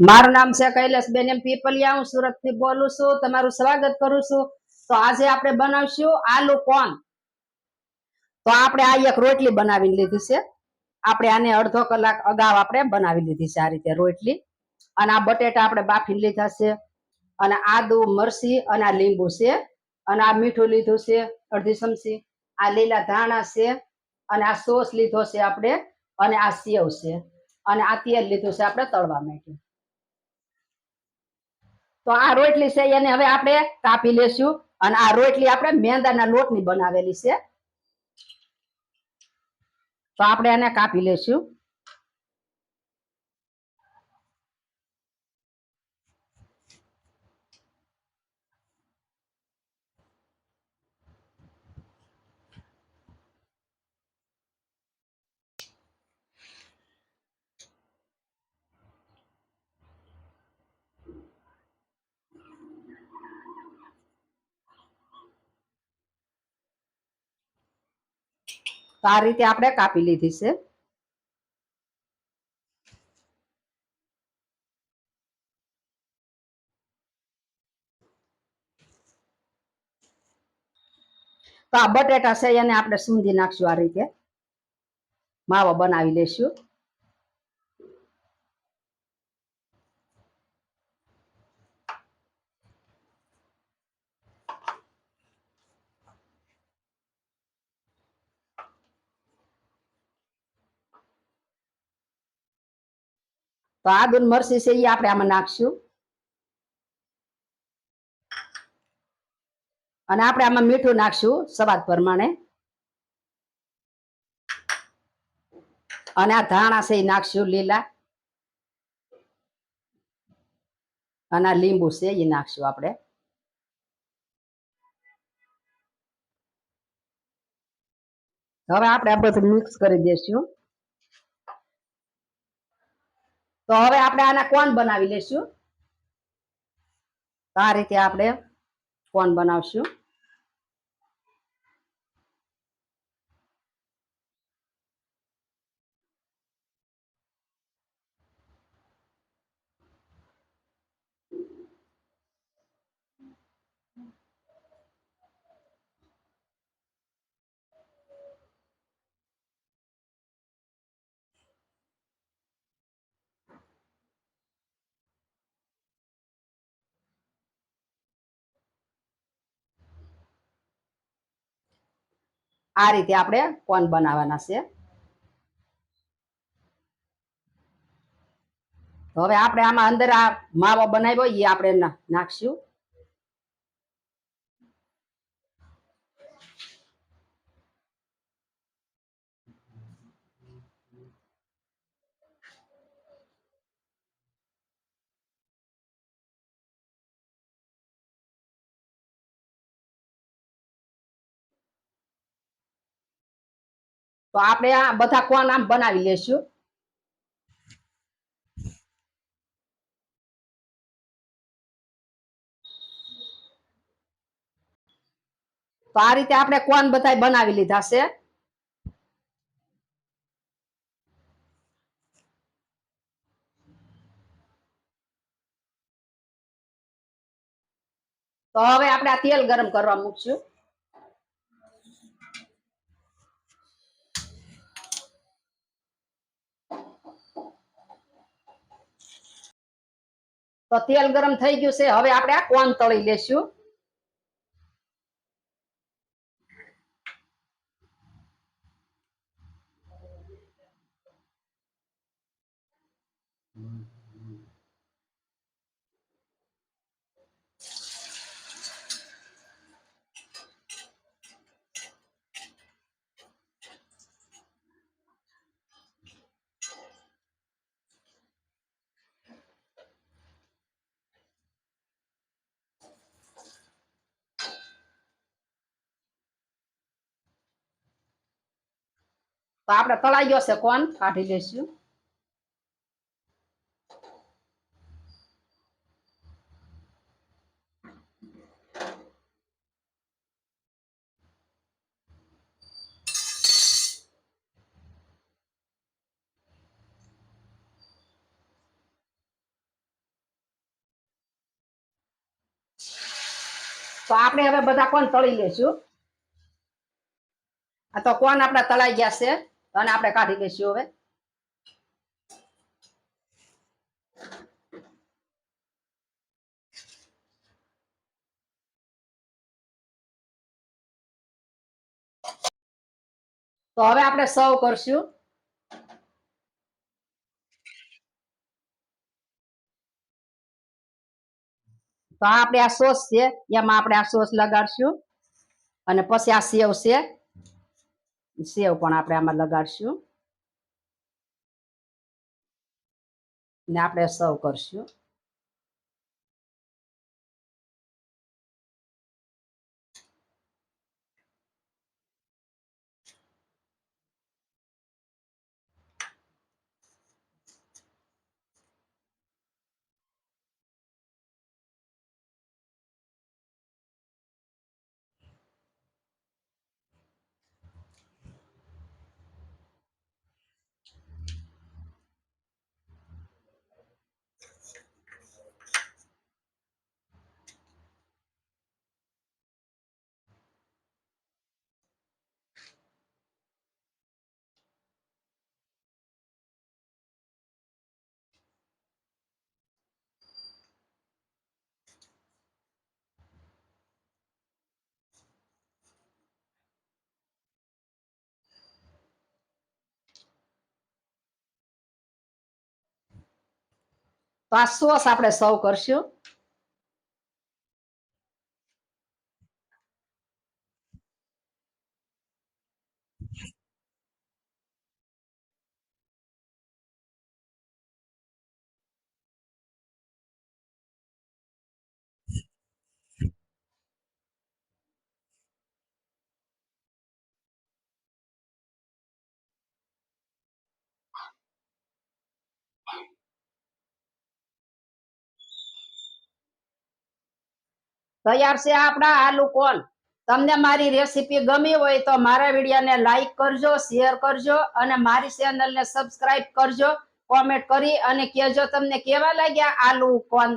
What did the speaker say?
મારું નામ છે કૈલાસબેન. એમ પીપલિયા હું સુરતથી બોલું છું. તમારું સ્વાગત કરું છું. તો આજે આપણે બનાવશું આલુ કોન. તો આપણે આ એક રોટલી બનાવી લીધી છે. આપણે આને અડધો કલાક અગાઉ આપણે બનાવી લીધી છે આ રીતે રોટલી. અને આ બટેટા આપણે બાફી લીધા છે. અને આદુ, મરસી અને આ લીંબુ છે. અને આ મીઠું લીધું છે, અડધી ચમચી. આ લીલા ધાણા છે. અને આ સોસ લીધો છે આપણે. અને આ સેવ છે. અને આ તેલ લીધું છે આપણે તળવા માટે. તો આ રોટલી છે, એને હવે આપણે કાપી લેશું. અને આ રોટલી આપણે મેંદાના લોટની બનાવેલી છે. તો આપણે એને કાપી લેશું. તો આ રીતે આપણે કાપી લીધી છે. તો આ બટેટા છે એને આપણે સૂંધી નાખશું આ રીતે. માવો બનાવી લેશું. તો આ ને મરચી છે એ આપણે આમાં નાખશું. અને આપણે આમાં મીઠું નાખશું સ્વાદ પ્રમાણે. અને આ ધાણા છે એ નાખશું લીલા. અને આ લીંબુ છે એ નાખશું આપણે. હવે આપણે આ બધું મિક્સ કરી દઈશું તો હવે આપણે આના કોણ બનાવી લેશું? તો આ રીતે આપણે કોણ બનાવશું? આ રીતે આપણે કોણ બનાવવાના છે. હવે આપણે આમાં અંદર આ માવો બનાવ્યો એ આપણે નાખશું. તો આપણે આ બધા કોણ આમ બનાવી લેશું? તો આ રીતે આપણે કોણ બધા બનાવી લીધા છે? તો હવે આપણે આ તેલ ગરમ કરવા મૂકશું. તો તેલ ગરમ થઈ ગયું છે. હવે આપણે આ કોન તળી લેશું. તો આપણે તળાઈ ગયો છે કોણ? કાઢી લેશું તો આપણે હવે બધા કોણ તળી લેશું આ તો કોણ આપણા તળાઈ ગયા છે? અને આપણે કાઢી લઈશું હવે. તો હવે આપણે સર્વ કરશું. તો આ આપણે આ સોસ છે, એમાં આપણે આ સોસ લગાડશું. અને પછી આ સેવ છે. સેવ પણ આપણે આમાં લગાડશું. ને આપણે સર્વ કરશું. તો આ સોસ આપણે સર્વ કરશું. તૈયાર છે આપણા આલુ કોલ તમને મારી રેસીપી ગમી હોય તો મારા વિડીયોને લાઈક કરજો શેર કરજો અને મારી ચેનલને સબસ્ક્રાઇબ કરજો કોમેન્ટ કરી અને કહેજો તમને કેવા લાગ્યા આલુ કોણ